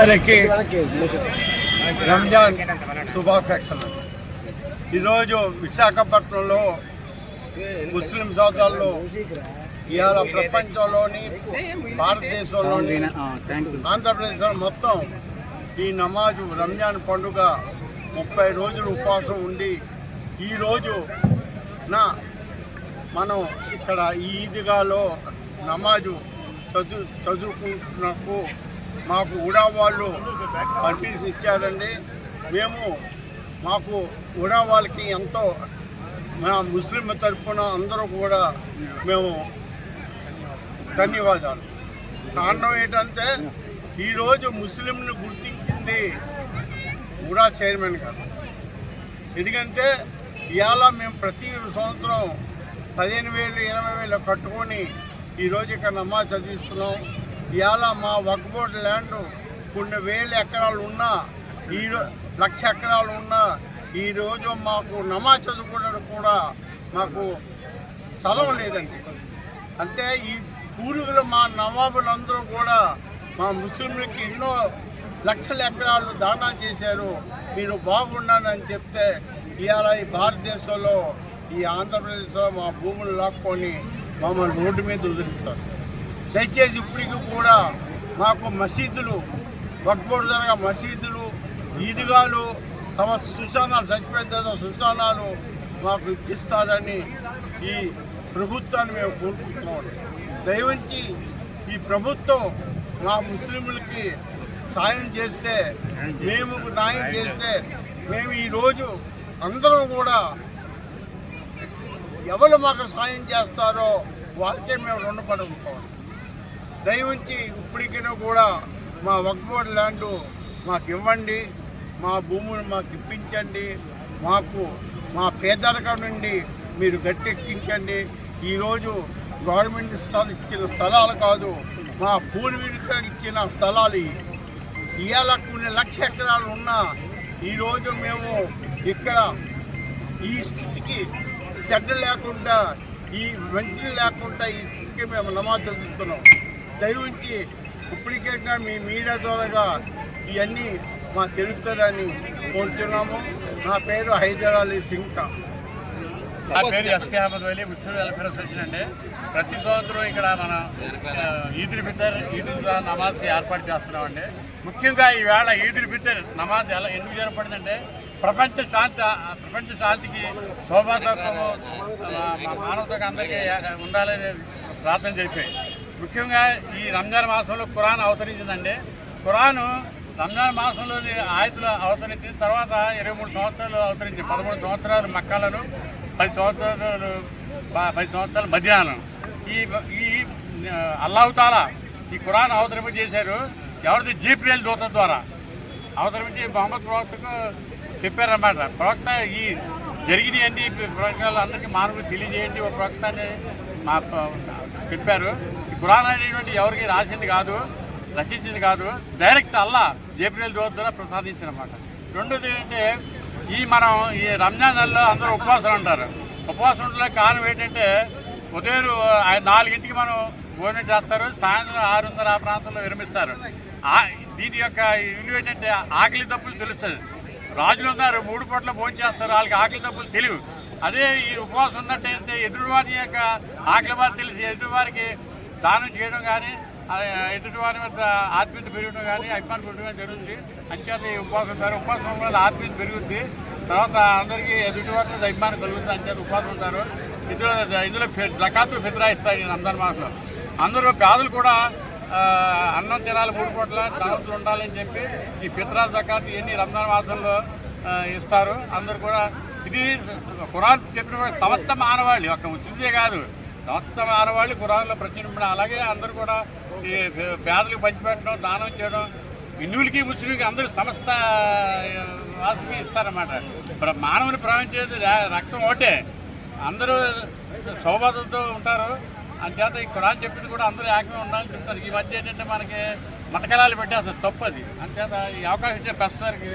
అందరికీ రంజాన్ శుభాకాంక్షలు. ఈరోజు విశాఖపట్నంలో ముస్లిం సోదాల్లో ఇవాళ ప్రపంచంలోని భారతదేశంలోని ఆంధ్రప్రదేశ్లో మొత్తం ఈ నమాజు రంజాన్ పండుగ ముప్పై రోజులు ఉపవాసం ఉండి ఈరోజు నా మనం ఇక్కడ ఈ ఈద్గాలో నమాజు చదువు చదువుకుంటున్నప్పుడు మాకు ఉడా వాళ్ళు పర్మిషన్ ఇచ్చారండి. మేము మాకు ఉడా వాళ్ళకి ఎంతో మా ముస్లిం తరఫున అందరూ కూడా మేము ధన్యవాదాలు. కారణం ఏంటంటే ఈరోజు ముస్లింని గుర్తించింది ఉడా చైర్మన్ గారు. ఎందుకంటే ఇవాళ మేము ప్రతి సంవత్సరం పదిహేను వేలు ఇరవై వేలు కట్టుకొని ఈరోజు ఇక్కడ నమాజ్ చదివిస్తున్నాం. ఇవాళ మా వక్బోర్డ్ ల్యాండ్ కొన్ని వేల ఎకరాలు ఉన్నా ఈ లక్ష ఎకరాలు ఉన్నా ఈరోజు మాకు నమాజ్ చదువుకోవడానికి కూడా మాకు స్థలం లేదండి. అంటే ఈ పూర్వీకులు మా నవాబులందరూ కూడా మా ముస్లింలకి ఎన్నో లక్షల ఎకరాలు దానా చేశారు. మీరు బాగున్నానని చెప్తే ఇవాళ ఈ భారతదేశంలో ఈ ఆంధ్రప్రదేశ్లో మా భూములు లాక్కొని మమ్మల్ని రోడ్డు మీద వదిలిస్తారు దయచేసి ఇప్పటికి కూడా మాకు మసీదులు వక్బోర్డు జరగ మసీదులు ఈదుగాలు తమ సుశానాలు చచ్చిపోయిన సుశానాలు మాకు ఇప్పిస్తారని ఈ ప్రభుత్వాన్ని మేము కోరుకుంటున్నాం. దయవంచి ఈ ప్రభుత్వం మా ముస్లింలకి సాయం చేస్తే మేము న్యాయం చేస్తే మేము ఈరోజు అందరం కూడా ఎవరు మాకు సాయం చేస్తారో వాళ్ళకే మేము రుణపడి ఉంటాం. దయవుంచి ఇప్పటికైనా కూడా మా వక్బోర్డ్ ల్యాండ్ మాకు ఇవ్వండి మా భూములు మాకు ఇప్పించండి మాకు మా పేదరికం నుండి మీరు గట్టెక్కించండి. ఈరోజు గవర్నమెంట్ స్థలం ఇచ్చిన స్థలాలు కాదు మా పూర్వీకులకు ఇచ్చిన స్థలాలు ఇవాళ కొన్ని లక్ష ఎకరాలు ఉన్నా ఈరోజు మేము ఇక్కడ ఈ స్థితికి చెడ్డ లేకుండా ఈ మంచి లేకుండా ఈ స్థితికి మేము నమాజ్ చదువుతున్నాం. దయవుంచి ఇప్పటికైనా మీ మీడియా ద్వారా ఇవన్నీ మా తెలుపుతారని కోరుతున్నాము నా పేరు హైదర్ అలీ సింకా నా పేరు SK Ahmed Vali Muslim welfare association అండి. ప్రతి సంవత్సరం ఇక్కడ మన ఆ, ఈదుల్ ఫితర్ ఈదుల్ నమాజ్కి ఏర్పాటు చేస్తున్నామండి. ముఖ్యంగా ఈవేళ ఈదుల్ ఫితర్ నమాజ్ ఎలా ఎందుకు జరపడిందంటే ప్రపంచ శాంతి ఆ, ప్రపంచ శాంతికి శోభాతత్వము మానవతకు అందరికీ ఉండాలనే ప్రార్థన జరిపాయి. ముఖ్యంగా ఈ రంజాన్ మాసంలో ఖురాన్ అవతరించిందండి. ఖురాను రంజాన్ మాసంలోని ఆయుధులు అవతరించిన తర్వాత ఇరవై మూడు సంవత్సరాలు అవతరించింది. పదమూడు సంవత్సరాలు మక్కాలను పది సంవత్సరాలు పది సంవత్సరాలు మధ్యాహ్నం. ఈ ఈ అల్లాహుతాలా ఈ ఖురాన్ అవతరింప చేశారు. ఎవరిది? జీప్రియల్ దూత ద్వారా. అవతరించి మొహమ్మద్ ప్రవక్తకు చెప్పారన్నమాట. ప్రవక్త ఈ జరిగినాయండి. ప్రకటనలు అందరికీ మానవులు తెలియజేయండి. ఒక ప్రకటన మా చెప్పారు. ఈ ఖురాన్ అనేటువంటి ఎవరికి రాసింది కాదు రచించింది కాదు. డైరెక్ట్ అల్లా జేప్రియల్ దూత ద్వారా ప్రసాదించినమాట. రెండోది ఏంటంటే ఈ మనం ఈ రంజాన్ నెలలో అందరూ ఉపవాసం ఉంటారు. ఉపవాసం ఉండలే కారణం ఏంటంటే ఉదయం నాలుగింటికి మనం భోజనం చేస్తారు సాయంత్రం ఆరున్నర ఆ ప్రాంతంలో విరమిస్తారు. దీని యొక్క విలువ ఏంటంటే ఆకలి తప్పులు తెలుస్తుంది. రాజులు ఉన్నారు మూడు పూట్ల భోజనం చేస్తారు వాళ్ళకి ఆకలి తప్పులు తెలియవు. అదే ఈ ఉపవాసం ఉన్నట్టయితే ఎదుటివారి యొక్క ఆకలి బాధ తెలిసి ఎదుటివారికి దానం చేయడం కానీ ఆ, ఎదుటివారి వద్ద ఆత్మీయత పెరగడం కానీ అభిమానం పెరగడం జరుగుతుంది. అంచేత ఈ ఉపవాసం ఉంటారు ఉపవాసం వల్ల ఆత్మీయత పెరుగుద్ది. తర్వాత అందరికీ ఎదుటివారి మీద అభిమానం కలుగుతుంది అంచేత ఉపవాసం ఉంటారు. ఇందులో ఇందులో జకాత్తు జకాతు ఫిత్రా రంజాన్ మాసంలో అందరూ పేదలు కూడా అన్నం తినాలి మూడు పూట్ల ధనవంతులు ఉండాలని చెప్పి ఈ ఫిత్రా జకాత్ ఇవన్నీ రంజాన్ మాసంలో ఇస్తారు. అందరూ కూడా ఇది ఖురాన్ చెప్పిన సమస్త మానవాళి ఒక ముస్లిందే కాదు. సమస్త మానవాళి ఖురాన్లో ప్రచురింపడం. అలాగే అందరూ కూడా ఈ పేదలకు పంచిపెట్టడం దానం చేయడం. హిందువులకి ముస్లింకి అందరూ సమస్త వాసుకి ఇస్తారన్నమాట. మానవుని ప్రయాణం చేసి రక్తం ఒకటే. అందరూ సౌభాగ్యంతో ఉంటారు. అంచేత ఈ ఖురాన్ చెప్పింది కూడా అందరూ ఏకమే ఉండాలని చెప్తారు. ఈ మధ్య ఏంటంటే మనకి మతకలాలు పెట్టేస్తారు తప్పు అది. అంచేత ఈ అవకాశం ఇచ్చే ప్రస్తుతానికి